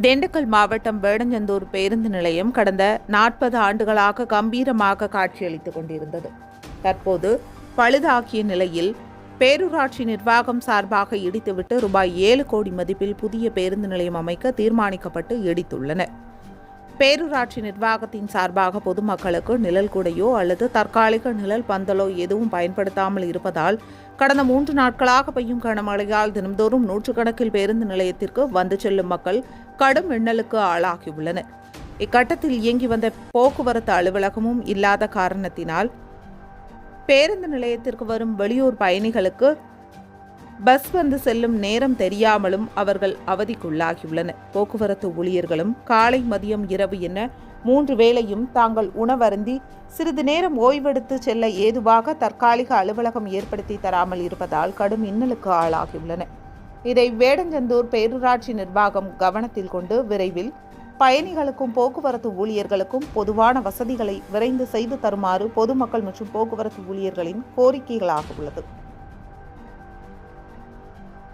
திண்டுக்கல் மாவட்டம் வேடஞ்சந்தூர் பேருந்து நிலையம் கடந்த நாற்பது ஆண்டுகளாக கம்பீரமாக காட்சியளித்துக் கொண்டிருந்தது. தற்போது பழுதாக்கிய நிலையில் பேரூராட்சி நிர்வாகம் சார்பாக இடித்துவிட்டு ரூபாய் ஏழு கோடி மதிப்பில் புதிய பேருந்து நிலையம் அமைக்க தீர்மானிக்கப்பட்டு இடித்துள்ளனர். பேரூராட்சி நிர்வாகத்தின் சார்பாக பொதுமக்களுக்கு நிழல் கூடையோ அல்லது தற்காலிக நிழல் பந்தலோ எதுவும் பயன்படுத்தாமல் இருப்பதால் கடந்த மூன்று நாட்களாக பெய்யும் கனமழையால் தினம்தோறும் நூற்றுக்கணக்கில் பேருந்து நிலையத்திற்கு வந்து செல்லும் மக்கள் கடும் மின்னலுக்கு ஆளாகியுள்ளனர். இக்கட்டத்தில் இயங்கி வந்த போக்குவரத்து அலுவலகமும் இல்லாத காரணத்தினால் பேருந்து நிலையத்திற்கு வரும் வெளியூர் பயணிகளுக்கு பஸ் வந்து செல்லும் நேரம் தெரியாமலும் அவர்கள் அவதிக்குள்ளாகியுள்ளனர். போக்குவரத்து ஊழியர்களும் காலை மதியம் இரவு என மூன்று வேளையும் தாங்கள் உணவருந்தி சிறிது நேரம் ஓய்வெடுத்து செல்ல ஏதுவாக தற்காலிக அலுவலகம் ஏற்படுத்தி தராமல் இருப்பதால் கடும் இன்னலுக்கு ஆளாகியுள்ளன இதை வேடஞ்சந்தூர் பேரூராட்சி நிர்வாகம் கவனத்தில் கொண்டு விரைவில் பயணிகளுக்கும் போக்குவரத்து ஊழியர்களுக்கும் பொதுவான வசதிகளை விரைந்து செய்து தருமாறு பொதுமக்கள் மற்றும் போக்குவரத்து ஊழியர்களின் கோரிக்கைகளாக உள்ளது.